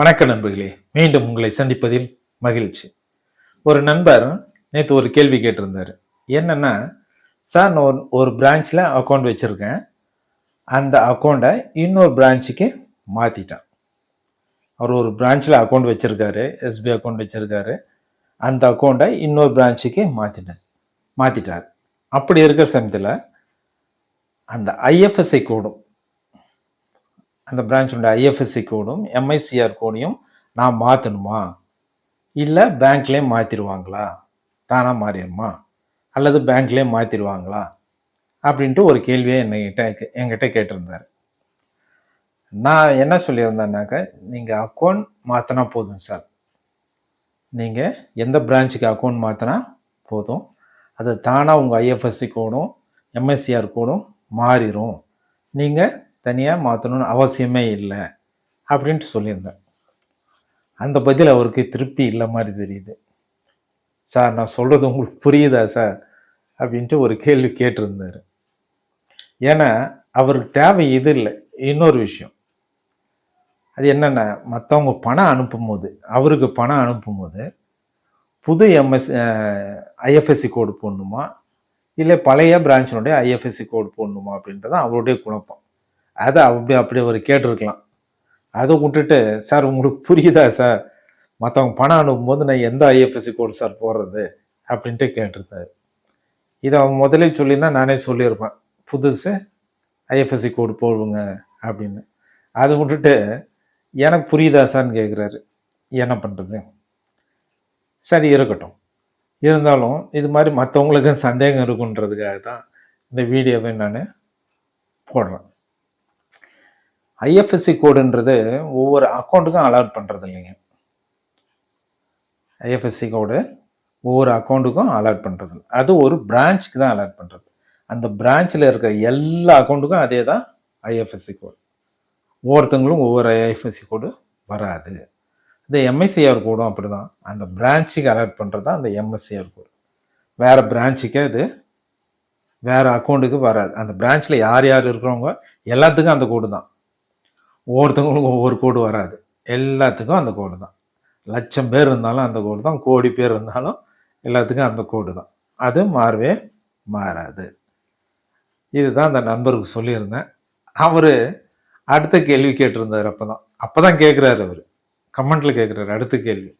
வணக்க நண்பர்களே. மீண்டும் உங்களை சந்திப்பதில் மகிழ்ச்சி. ஒரு நண்பர் நேற்று ஒரு கேள்வி கேட்டிருந்தார். என்னென்னா சார் நான் ஒரு ஒரு பிரான்ச்சில் அக்கௌண்ட் வச்சுருக்கேன். அந்த அக்கௌண்ட்டை இன்னொரு பிரான்ச்சுக்கு மாற்றிட்டேன் அவர் ஒரு பிரான்ச்சில் அக்கௌண்ட் வச்சுருக்காரு எஸ்பிஐ அக்கௌண்ட் வச்சுருக்காரு. அந்த அக்கௌண்ட்டை இன்னொரு பிரான்ச்சுக்கு மாற்றிட்டேன் மாற்றிட்டார் அப்படி இருக்கிற சமயத்தில் அந்த ஐஎஃப்எஸ்ஐ கோடும் அந்த பிரான்ச்சோட ஐஎஃப்எஸ்சி கோடும் எம்ஐசிஆர் கோடையும் நான் மாற்றணுமா இல்லை பேங்க்லேயே மாற்றிடுவாங்களா தானாக மாறிடுமா? அல்லது பேங்க்லேயே மாற்றிடுவாங்களா அப்படின்ட்டு ஒரு கேள்வியை என்கிட்ட என்கிட்ட கேட்டிருந்தார். நான் என்ன சொல்லியிருந்தேன்னாக்க நீங்கள் அக்கௌண்ட் மாற்றினா போதும் சார் நீங்கள் எந்த பிரான்ச்சுக்கு அக்கௌண்ட் மாற்றினா போதும். அது தானாக உங்கள் ஐஎஃப்எஸ்சி கோடும் எம்எஸ்சிஆர் கோடும் மாறிடும் நீங்கள் தனியாக மாற்றணும்னு அவசியமே இல்லை அப்படின்ட்டு சொல்லியிருந்தேன். அந்த பதில் அவருக்கு திருப்தி இல்லை மாதிரி தெரியுது. சார் நான் சொல்கிறது உங்களுக்கு புரியுதா சார்? அப்படின்ட்டு ஒரு கேள்வி கேட்டிருந்தார். ஏன்னா அவருக்கு தேவை இது இல்லை. இன்னொரு விஷயம். அது என்னென்ன மற்றவங்க பணம் அனுப்பும்போது அவருக்கு பணம் அனுப்பும்போது புது எம்எஸ் ஐஎஃப்எஸ்சி கோடு போடணுமா? இல்லை பழைய பிரான்ச்சினுடைய ஐஎஃப்எஸ்சி கோடு போடணுமா அப்படின்றது அவருடைய குழப்பம். அதை அப்படி அப்படி அவர் கேட்டிருக்கலாம். அதை விட்டுட்டு சார் உங்களுக்கு புரியுதா சார்? மற்றவங்க பணம் அனுப்பும்போது நான் எந்த ஐஎஃப்எஸ்சி கோடு சார் போடுறது? அப்படின்ட்டு கேட்டிருந்தாரு. இதை அவன் முதலே சொல்லியிருந்தா நானே சொல்லியிருப்பேன். புதுசு ஐஎஃப்எஸ்சி கோடு போடுவோங்க அப்படின்னு. அதை விட்டுட்டு எனக்கு புரியுதா சார்னு கேட்குறாரு. என்ன பண்ணுறது சரி இருக்கட்டும். இருந்தாலும் இது மாதிரி மற்றவங்களுக்கு சந்தேகம் இருக்குன்றதுக்காக தான் இந்த வீடியோவை நான் போடுறேன். ஐஎஃப்எஸ்சி கோடுன்றது ஒவ்வொரு அக்கௌண்ட்டுக்கும் அலாட் பண்ணுறது இல்லைங்க ஐஎஃப்எஸ்சி கோடு ஒவ்வொரு அக்கௌண்ட்டுக்கும் அலாட் பண்ணுறது அது ஒரு பிரான்ச்சுக்கு தான் அலாட் பண்ணுறது அந்த பிரான்ச்சில் இருக்கிற எல்லா அக்கௌண்ட்டுக்கும் அதே தான் ஐஎஃப்எஸ்சி கோடு ஒவ்வொருத்தங்களும் ஒவ்வொரு ஐஎஃப்எஸ்சி கோடு வராது. இந்த எம்எஸ்சிஆர் கோடும் அப்படி தான் அந்த பிரான்ச்சுக்கு அலாட் பண்ணுறது தான் அந்த எம்எஸ்சிஆர் கோடு வேறு பிரான்ச்சுக்கே அது வேறு அக்கௌண்ட்டுக்கு வராது. அந்த பிரான்ச்சில் யார் யார் இருக்கிறவங்க எல்லாத்துக்கும் அந்த கோடு தான். ஒவ்வொருத்தவங்களுக்கும் ஒவ்வொரு கோடு வராது. எல்லாத்துக்கும் அந்த கோடு தான். லட்சம் பேர் இருந்தாலும் அந்த கோடு தான். கோடி பேர் இருந்தாலும் எல்லாத்துக்கும் அந்த கோடு தான். அது மாறவே மாறாது. இதுதான் அந்த நண்பருக்கு சொல்லியிருந்தேன். அவர் அடுத்த கேள்வி கேட்டிருந்தார் அப்போ தான் அப்போ தான் கேட்குறாரு அவர். கமெண்ட்டில் கேட்குறாரு அடுத்த கேள்வி.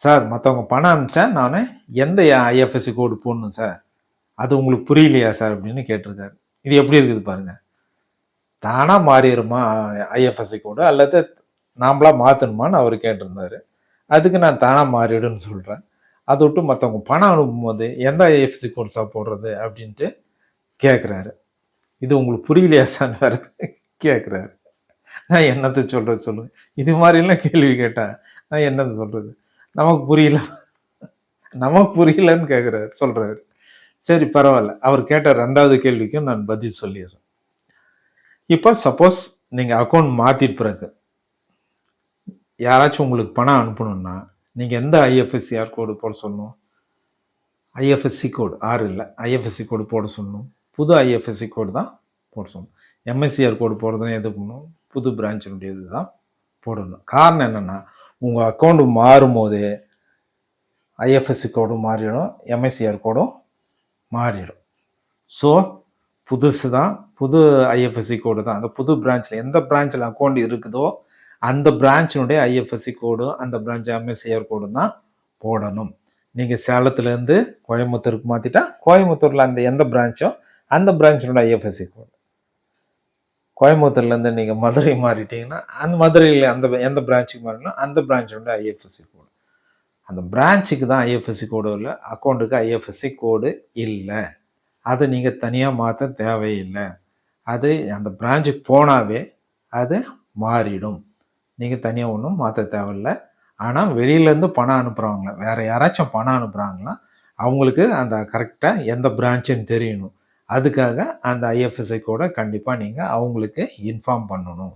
சார் மற்றவங்க பணம் அனுப்பிச்சா நான் எந்த ஐஎஃப்எஸ்சி கோடு போடணும் சார்? அது உங்களுக்கு புரியலையா சார் அப்படின்னு கேட்டிருக்காரு. இது எப்படி இருக்குது பாருங்கள் தானாக மாறிடுமா ஐஎஃப்எஸ்சி கோடு? அல்லது நாம்ளாக மாற்றணுமான்னு அவர் கேட்டிருந்தார். அதுக்கு நான் தானாக மாறிடுன்னு சொல்கிறேன் அதை விட்டு மற்றவங்க பணம் அனுப்பும்போது எந்த ஐஎஃப்சி கோர்ஸாக போடுறது அப்படின்ட்டு கேட்குறாரு இது உங்களுக்கு புரியலையா சார்? வேறு கேட்குறாரு நான் என்னத்தை சொல்கிறது சொல்லுங்கள் இது மாதிரிலாம் கேள்வி கேட்டேன். நான் என்னத்தை சொல்கிறது நமக்கு புரியல. நமக்கு புரியலன்னு கேட்குறாரு சொல்கிறாரு சரி பரவாயில்ல. அவர் கேட்ட ரெண்டாவது கேள்விக்கும் நான் பதில் சொல்லிடுறேன். இப்போ சப்போஸ் நீங்கள் அக்கௌண்ட் மாற்றிட்டு பிறகு யாராச்சும் உங்களுக்கு பணம் அனுப்பணும்னா நீங்கள் எந்த ஐஎஃப்எஸ்சிஆர் கோடு போட சொல்லணும்? ஐஎஃப்எஸ்சி கோடு ஆறு இல்லை. ஐஎஃப்எஸ்சி கோடு போட சொல்லணும். புது ஐஎஃப்எஸ்சி கோடு தான் போட சொல்லணும். எம்எஸ்சிஆர் கோடு போடுறதுன்னு எது பண்ணணும் புது பிரான்ச்சினுடையது தான் போடணும். காரணம் என்னென்னா உங்கள் அக்கௌண்ட் மாறும் போதே ஐஎஃப்எஸ்சி கோடும் மாறிடும் எம்எஸ்சிஆர் கோடும் மாறிடும். ஸோ புதுசு தான் புது ஐஎஃப்எஸ்சி கோடு தான். அந்த புது பிரான்ச்சில் எந்த பிரான்ச்சில் அக்கௌண்ட் இருக்குதோ அந்த பிரான்ச்சினுடைய ஐஎஃப்எஸ்சி கோடு அந்த பிரான்ச் எம்எஸ்சிஆர் கோடு தான் போடணும். நீங்கள் சேலத்துலேருந்து கோயம்புத்தூருக்கு மாற்றிட்டா கோயம்புத்தூரில் அந்த எந்த பிரான்ச்சோ அந்த பிரான்ச்சினோட ஐஎஃப்எஸ்சி கோடு கோயம்புத்தூர்லேருந்து நீங்கள் மதுரை மாறிட்டீங்கன்னா அந்த மதுரையில் அந்த எந்த பிரான்ச்சுக்கு மாறினா அந்த பிரான்ச்சோட ஐஎஃப்எஸ்சி கோடு அந்த பிரான்ச்சுக்கு தான் ஐஎஃப்எஸ்சி கோடு இல்லை அக்கௌண்ட்டுக்கு ஐஎஃப்எஸ்சி கோடு இல்லை. அதை நீங்கள் தனியாக மாற்ற தேவையில்லை. அது அந்த பிரான்ச்சுக்கு போனாவே அது மாறிடும். நீங்கள் தனியாக ஒன்றும் மாற்ற தேவையில்லை. ஆனால் வெளியிலேருந்து பணம் அனுப்புகிறவங்கள வேறு யாராச்சும் பணம் அனுப்புகிறாங்கன்னா அவங்களுக்கு அந்த கரெக்டாக எந்த பிரான்ச்சுன்னு தெரியணும். அதுக்காக அந்த ஐஎஃப்எஸ்ஐ கூட கண்டிப்பாக நீங்கள் அவங்களுக்கு இன்ஃபார்ம் பண்ணணும்.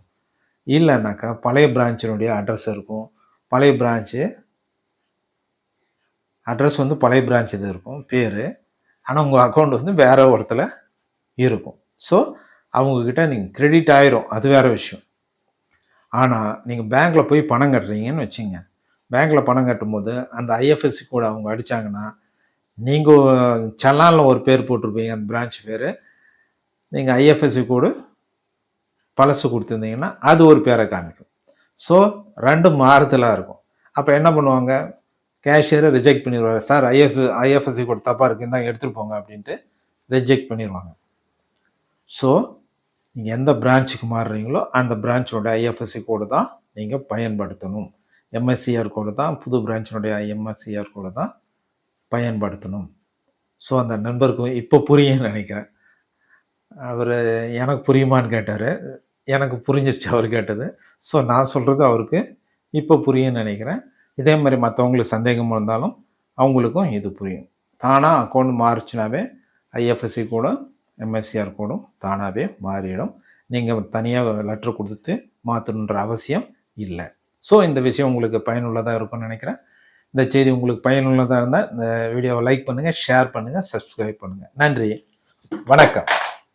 இல்லைனாக்கா பழைய பிரான்ச்சினுடைய அட்ரஸ் இருக்கும். பழைய பிரான்ச்சு அட்ரஸ் வந்து பழைய பிரான்ச் இது இருக்கும். பேர். ஆனால் உங்கள் அக்கௌண்ட் வந்து வேறு ஒருத்தில் இருக்கும். ஸோ அவங்கக்கிட்ட நீங்கள் கிரெடிட் ஆயிரும். அது வேறு விஷயம். ஆனால் நீங்கள் பேங்க்கில் போய் பணம் கட்டுறீங்கன்னு வச்சுங்க. பேங்க்கில் பணம் கட்டும்போது அந்த ஐஎஃப்எஸ்சி கூட அவங்க அடித்தாங்கன்னா நீங்கள் சலானில் ஒரு பேர் போட்டிருப்பீங்க அந்த பிரான்ச் பேர். நீங்கள் ஐஎஃப்எஸ்சி கோடு பழசு கொடுத்துருந்தீங்கன்னா அது ஒரு பேரை காமிக்கும். ஸோ ரெண்டு மாறுதலாக இருக்கும். அப்போ என்ன பண்ணுவாங்க? கேஷியரை ரிஜெக்ட் பண்ணிடுவாங்க சார் ஐஎஃப் ஐஎஃப்எஸ்சி கோடு தப்பாக இருக்குது தான் எடுத்துகிட்டு போங்க அப்படின்ட்டு ரிஜெக்ட் பண்ணிடுவாங்க ஸோ நீங்கள் எந்த பிரான்ச்சுக்கு மாறுறீங்களோ அந்த பிரான்ச்சோட ஐஎஃப்எஸ்சி கோடு தான் நீங்கள் பயன்படுத்தணும். எம்எஸ்சிஆர் கோடு தான் புது பிரான்ச்சினுடைய எம்எஸ்சிஆர் கோடு தான் பயன்படுத்தணும். ஸோ அந்த நண்பருக்கு இப்போ புரியும்னு நினைக்கிறேன். அவர் எனக்கு புரியுமான்னு கேட்டார். எனக்கு புரிஞ்சிருச்சு அவர் கேட்டது. ஸோ நான் சொல்கிறது அவருக்கு இப்போ புரியும்னு நினைக்கிறேன். இதே மாதிரி மற்றவங்களுக்கு சந்தேகம் இருந்தாலும் அவங்களுக்கும் இது புரியும். தானாக அக்கௌண்ட் மாறிச்சுனாவே ஐஎஃப்எஸ்சி கூட எம்எஸ்சிஆர் கூடும் தானாகவே மாறிடும். நீங்கள் தனியாக லெட்டர் கொடுத்து மாற்றணுன்ற அவசியம் இல்லை. ஸோ இந்த விஷயம் உங்களுக்கு பயனுள்ளதாக இருக்கும்னு நினைக்கிறேன். இந்த செய்தி உங்களுக்கு பயனுள்ளதாக இருந்தால் இந்த வீடியோவை லைக் பண்ணுங்கள் ஷேர் பண்ணுங்கள் சப்ஸ்கிரைப் பண்ணுங்கள் நன்றி. வணக்கம்.